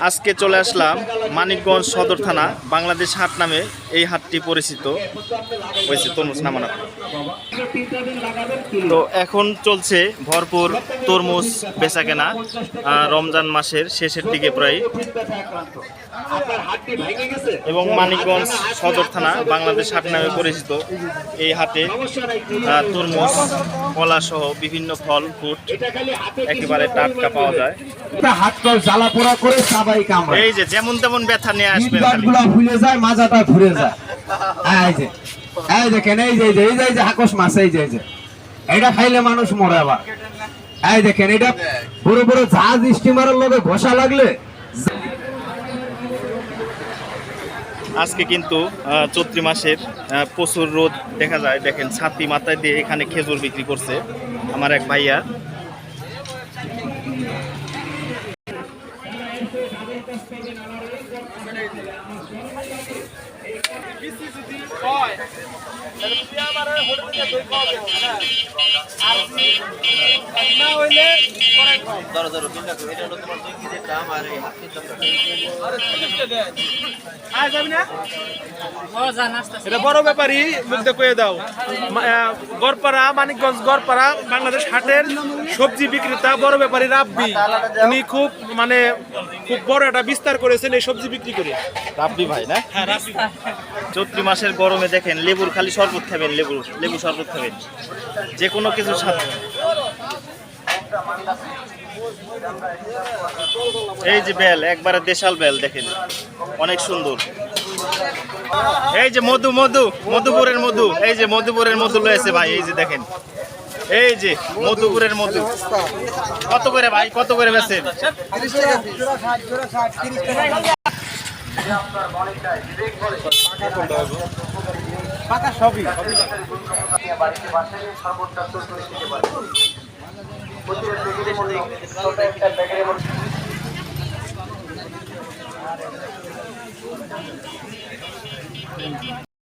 আজকে চলে আসলাম মানিকগঞ্জ সদর থানা বাংলাদেশ হাট নামে এই হাটটি পরিচিত হয়েছে তরমুজ নামানো তো এখন চলছে ভরপুর তরমুজ বেচা কেনা রমজান মাসের শেষের দিকে প্রায়। এবং মানিকগঞ্জ সদর থানা বাংলাদেশ হাট নামে পরিচিত এই হাটে তরমুজ কলা সহ বিভিন্ন ফল হাতে একেবারে টাটকা পাওয়া যায়। এই যে যেমন তেমন ব্যথা নিয়ে আসবে। যায় মাজাটা ঘুরে যায়। মাছ, এই এটা মানুষ মরে আবার। দেখেন এটা জাহাজ স্টিমারের লগে লাগলে। আজকে কিন্তু চৈত্রি মাসের প্রচুর রোদ দেখা যায়। দেখেন, ছাতি মাথায় দিয়ে এখানে খেজুর বিক্রি করছে আমার এক ভাইয়া। হয় এটা বড় ব্যাপারই মুখতে কয়ে দাও। গড়পাড়া মানিকগঞ্জ গড়পাড়া বাংলাদেশ হাটের সবজি বিক্রেতা বড় ব্যাপারী রাব্বি। উনি খুব মানে খুব বড় একটা বিস্তার করেছেন এই সবজি বিক্রি করে। রাব্বি ভাই না? হ্যাঁ চৈত্রি মাসের গরমে দেখেন লেবুর খালি শরবত খাবেন, লেবু লেবু শরবত খাবেন। যে কোনো কিছুর সাথে এই যে বেল, একবারে দেশাল বেল, দেখেন। অনেক সুন্দর। এই যে মধু মধু, মধুপুরের মধু। এই যে মধুপুরের মধু রয়েছে ভাই, এই যে দেখেন। এই যে মধুপুরের মধু। কত করে ভাই, কত করে বেছেন টাকা পাকা সবই বাসায় সর্বত্র খেতে পারে প্রতিটা প্যাকেটের মধ্যে ছোট একটা প্যাকেটের